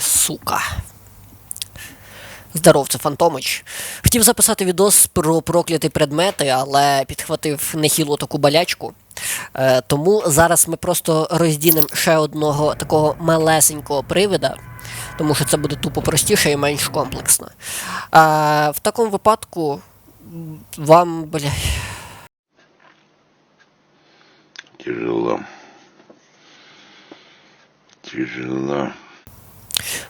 Сука. Здоров, це Фантомич. Хотів записати відос про прокляті предмети, але підхватив нехилу таку болячку. Е, тому зараз ми просто роздінемо ще одного такого малесенького привида, тому що це буде тупо простіше і менш комплексно. Е, в такому випадку вам, бля, Тяжело. Тяжело.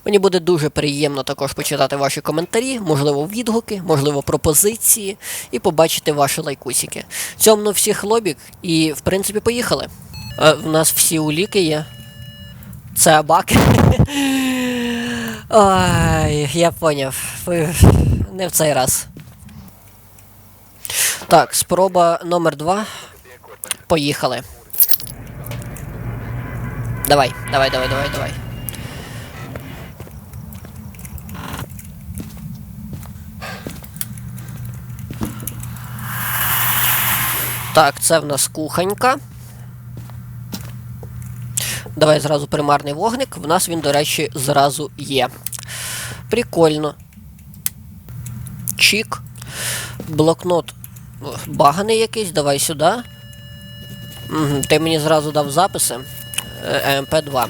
Мені буде дуже приємно також почитати ваші коментарі, можливо, відгуки, можливо, пропозиції, і побачити ваші лайкусики. Цьомно всіх лобік, і в принципі поїхали. Е, в нас всі уліки є. Це абак. Ой, я поняв. Не в цей раз. Так, спроба номер два. Поїхали. Давай, давай, давай, давай, давай. Так, це в нас кухонька. Давай зразу примарний вогник. В нас він, до речі, зразу є. Прикольно. Чік. Блокнот баганий якийсь, давай сюди. Угу, ти мені зразу дав записи. Е, МП2.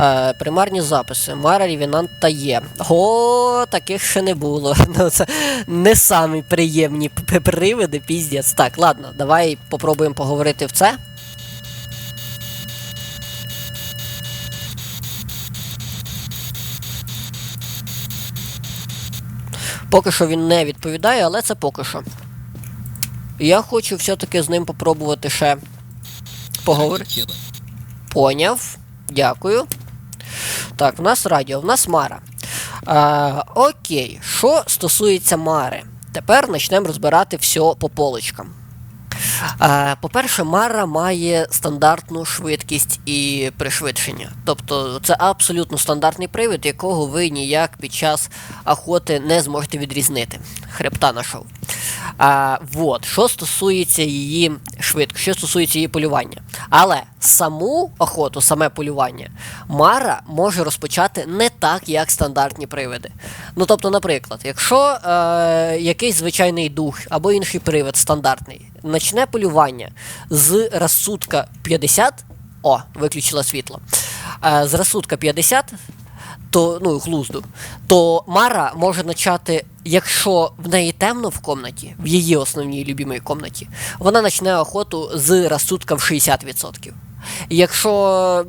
Е, примарні записи. Мара, Рівінант та є. О, таких ще не було. Ну, це не самі приємні привиди, піздець. Так, ладно, давай попробуємо поговорити в це. Поки що він не відповідає, але це поки що. Я хочу все-таки з ним попробувати ще поговорити. Поняв. Дякую. Так, в нас радіо, в нас Мара. А, окей, що стосується Мари, тепер почнемо розбирати все по полочкам. По-перше, Мара має стандартну швидкість і пришвидшення. Тобто це абсолютно стандартний привід, якого ви ніяк під час охоти не зможете відрізнити. Хребта нашов. А, вот, що стосується її швидко, що стосується її полювання. Але саму охоту, саме полювання, Мара може розпочати не так, як стандартні привиди. Ну тобто, наприклад, якщо е, якийсь звичайний дух або інший привид стандартний почне полювання з розсудка 50, о, виключила світло. Е, з розсудка 50, то, ну, глузду, то Мара може почати, якщо в неї темно в комнаті, в її основній любимій комнаті, вона почне охоту з розсудка в 60%. Якщо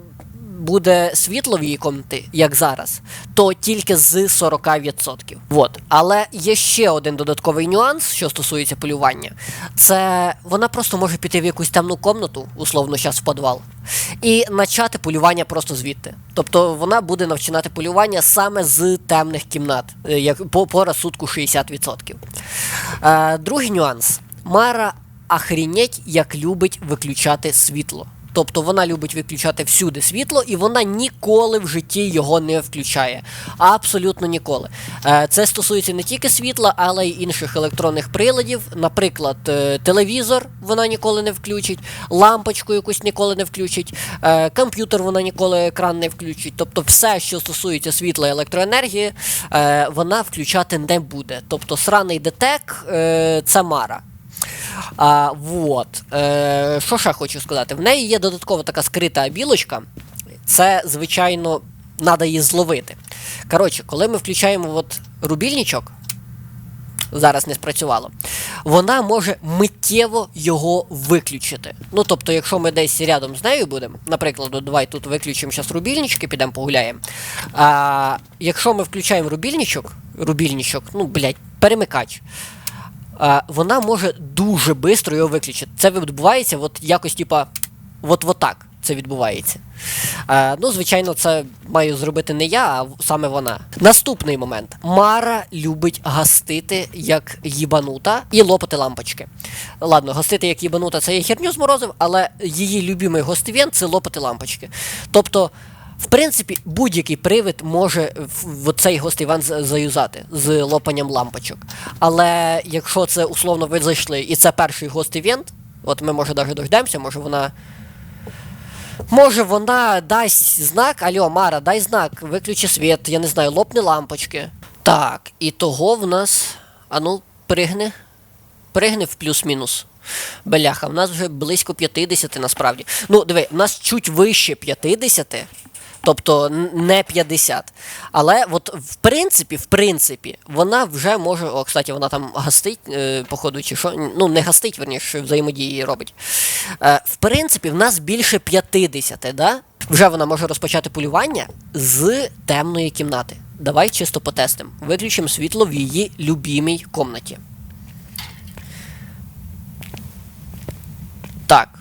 буде світло в її комнаті, як зараз, то тільки з 40%. Вот. Але є ще один додатковий нюанс, що стосується полювання. Це вона просто може піти в якусь темну комнату, условно, зараз в підвал, і почати полювання просто звідти. Тобто вона буде навчинати полювання саме з темних кімнат, е, як по, по розсудку 60%. Е, другий нюанс. Мара охрінеть, як любить виключати світло. Тобто вона любить виключати всюди світло, і вона ніколи в житті його не включає. Абсолютно ніколи. Е, Це стосується не тільки світла, але й інших електронних приладів. Наприклад, е, телевізор вона ніколи не включить, лампочку якусь ніколи не включить, е, комп'ютер вона ніколи екран не включить. Тобто, все, що стосується світла і електроенергії, вона включати не буде. Тобто, сраний детек це Мара. А, вот. Е, що ще хочу сказати? В неї є додаткова така скрита білочка. Це, звичайно, треба її зловити. Коротше, коли ми включаємо от рубільничок, зараз не спрацювало, вона може миттєво його виключити. Ну, тобто, якщо ми десь рядом з нею будемо, наприклад, давай тут виключимо зараз рубільнички, підемо погуляємо. А, якщо ми включаємо рубільничок, рубільничок, ну, блядь, перемикач. А, вона може дуже швидко його виключити. Це відбувається от якось, типа, от, так це відбувається. А, ну, звичайно, це маю зробити не я, а саме вона. Наступний момент. Мара любить гастити як їбанута і лопати лампочки. Ладно, гастити як їбанута це я херню зморозив, але її любимий гостивен це лопати лампочки. Тобто. В принципі, будь-який привид може в, цей гостиван з- заюзати з лопанням лампочок. Але якщо це условно ви зайшли і це перший гостивент, от ми може навіть дождемося, може вона. Може вона дасть знак, алло, Мара, дай знак, виключи світ, я не знаю, лопни лампочки. Так, і того в нас. А ну, пригни. Пригни в плюс-мінус. Бляха, в нас вже близько 50 насправді. Ну, диви, в нас чуть вище 50, тобто не 50. Але от в принципі, в принципі, вона вже може. О, кстати, вона там гастить, е, походу, чи що. Ну, не гастить, верніше, взаємодії робить. Е, в принципі, в нас більше 50, да? Вже вона може розпочати полювання з темної кімнати. Давай чисто потестимо. Виключимо світло в її любімій комнаті. Так.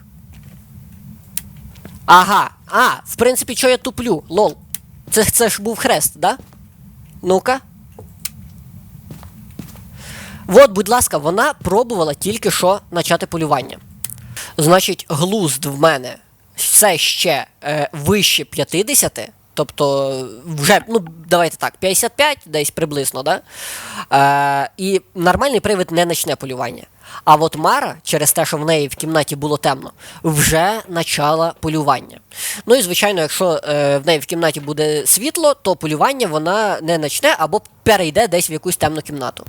Ага. А, в принципі, що я туплю? Лол. Це, це ж був хрест, да? Ну-ка. От, будь ласка, вона пробувала тільки що почати полювання. Значить, глузд в мене все ще е, вище 50. Тобто, вже, ну, давайте так, 55 десь приблизно, да? Е, і нормальний привид не почне полювання. А от Мара, через те, що в неї в кімнаті було темно, вже почала полювання. Ну і звичайно, якщо е, в неї в кімнаті буде світло, то полювання вона не почне або перейде десь в якусь темну кімнату.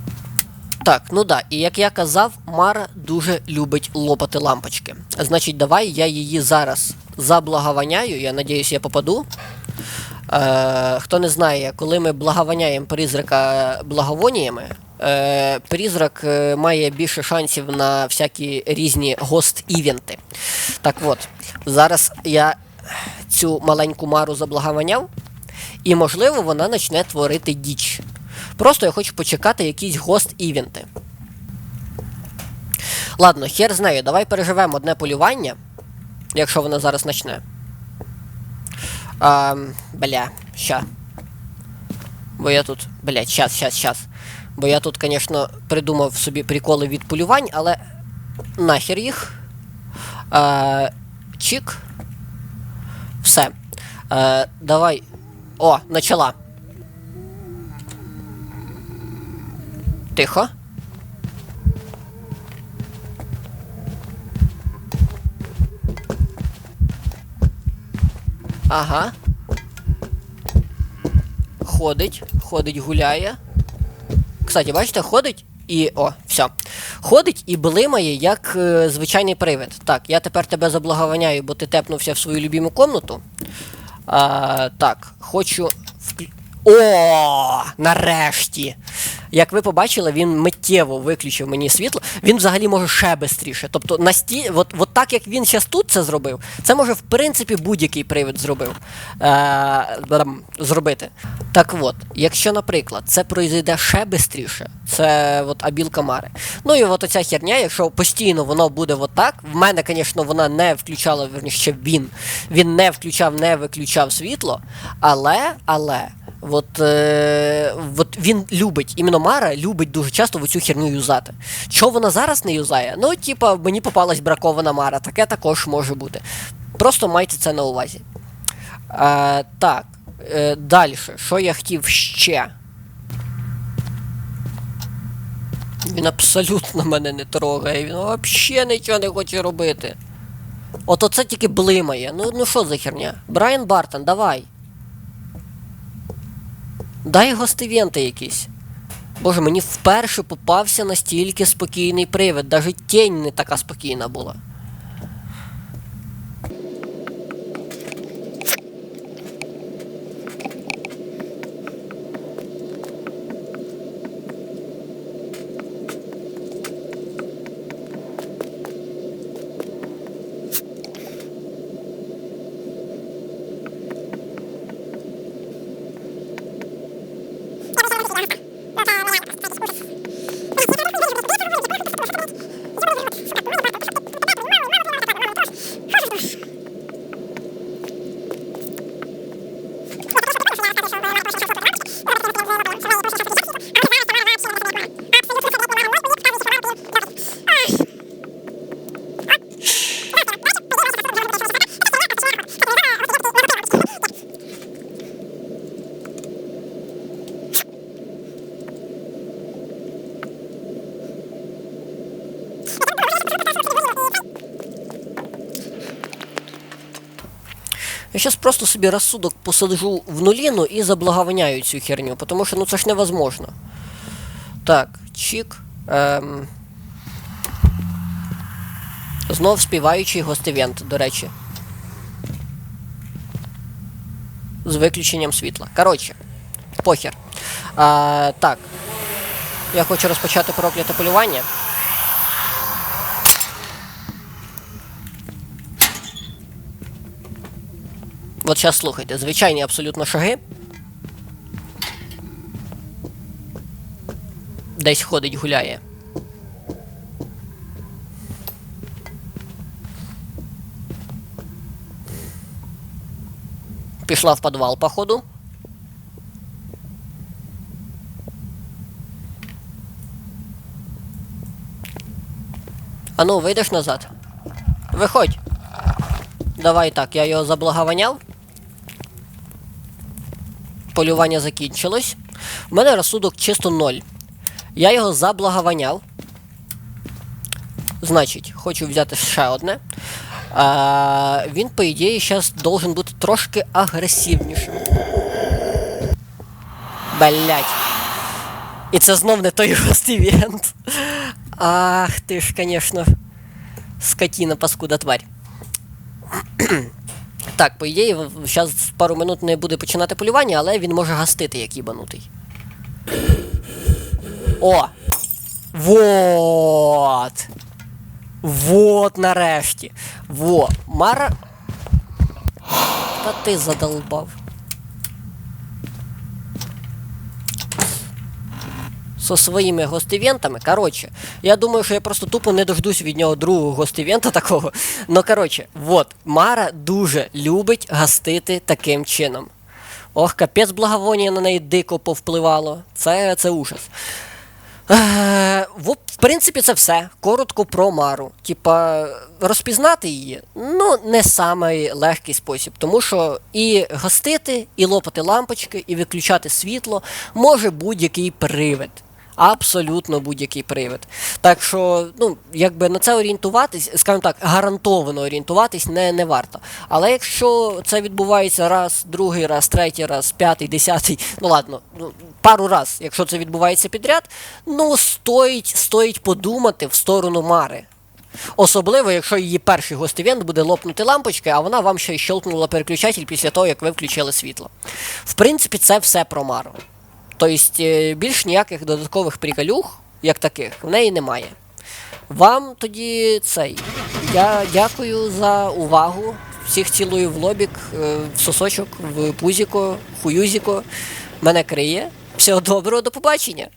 Так, ну да, і як я казав, Мара дуже любить лопати лампочки. Значить, давай я її зараз заблаговоняю. Я надіюсь, я попаду. Е, хто не знає, коли ми благовоняємо призрака благовоніями, е, призрак е, має більше шансів на всякі різні гост-івенти. Так от, зараз я цю маленьку мару заблаговоняв, і, можливо, вона почне творити діч. Просто я хочу почекати якісь гост-івенти. Ладно, хер з нею, давай переживемо одне полювання, якщо вона зараз почне. А, бля, ща. Бо я тут. Блять, щас, щас, щас. Бо я тут, звісно, придумав собі приколи від полювань, але нахер їх. А, чик. Все. А, давай. О, начала. Тихо. Ага. Ходить, ходить, гуляє. Кстати, бачите, ходить і. О, все. Ходить і блимає, як е, звичайний привид. Так, я тепер тебе заблагованяю, бо ти тепнувся в свою любіму комнату. А, так, хочу. О, нарешті! Як ви побачили, він миттєво виключив мені світло. Він взагалі може ще швидше. Тобто, насті... от, от так як він зараз тут це зробив, це може в принципі будь-який привид зробив. Е, зробити. Так от, якщо, наприклад, це пройде ще швидше, це от абілка Мари. Ну і от оця херня, якщо постійно воно буде от так, в мене, звісно, вона не включала, верніше він. Він не включав, не виключав світло, але, але. От, е, от він любить, іменно Мара любить дуже часто цю херню юзати. Що вона зараз не юзає? Ну, типа, мені попалась бракована Мара, таке також може бути. Просто майте це на увазі. Е, так, е, далі. Що я хотів ще? Він абсолютно мене не трогає, він взагалі нічого не хоче робити. От оце тільки блимає. Ну ну що за херня? Брайан Бартон, давай. Дай гостивенти якісь. Боже, мені вперше попався настільки спокійний привид, навіть тінь не така спокійна була. Я зараз просто собі розсудок посаджу в нуліну і заблаговоняю цю херню, тому що ну це ж невозможно. Так, чік. Ем... Знов співаючий гостевент, до речі. З виключенням світла. Коротше, похер. А, так. Я хочу розпочати прокляте полювання. От зараз слухайте, звичайні абсолютно шаги. Десь ходить, гуляє. Пішла в підвал, походу. А ну, вийдеш назад. Виходь. Давай так, я його заблаговоняв. Полювання закінчилось. У мене розсудок чисто ноль. Я його заблаговоняв. Значить, хочу взяти ще одне. А, він, по ідеї, зараз должен бути трошки агресивнішим. Блять. І це знов не той гостівент. Ах ти ж, конечно. Скотина, паскуда тварь. Так, по ідеї, зараз пару минут не буде починати полювання, але він може гастити, як їбанутий. О! Вот! Вот нарешті. Во. Мара. Та ти задолбав. Со своїми гостивентами. Коротше, я думаю, що я просто тупо не дождусь від нього другого гостивента такого. Ну, коротше, вот, Мара дуже любить гастити таким чином. Ох, капець благовонія на неї дико повпливало. Це, це ужас. Е, в принципі, це все. Коротко про Мару. Типа, розпізнати її ну, не самий легкий спосіб, тому що і гостити, і лопати лампочки, і виключати світло може будь-який привид. Абсолютно будь-який привид. Так що, ну, якби на це орієнтуватись, скажімо так, гарантовано орієнтуватись не, не варто. Але якщо це відбувається раз, другий раз, третій раз, п'ятий, десятий, ну ладно, ну, пару раз, якщо це відбувається підряд, ну стоїть, стоїть подумати в сторону Мари. Особливо, якщо її перший гостевент буде лопнути лампочки, а вона вам ще й щелкнула переключатель після того, як ви включили світло. В принципі, це все про Мару. Тобто, е, більш ніяких додаткових приколюх, як таких, в неї немає. Вам тоді цей. Я дякую за увагу. Всіх цілую в лобік, е, в сосочок, в пузіко, хуюзіко. Мене криє. Всього доброго, до побачення.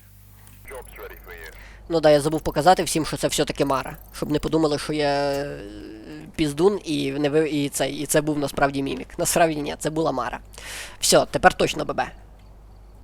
Ну да, я забув показати всім, що це все-таки Мара. Щоб не подумали, що я е, піздун і не ви і це, і це був насправді мімік. Насправді ні, це була Мара. Все, тепер точно ББ.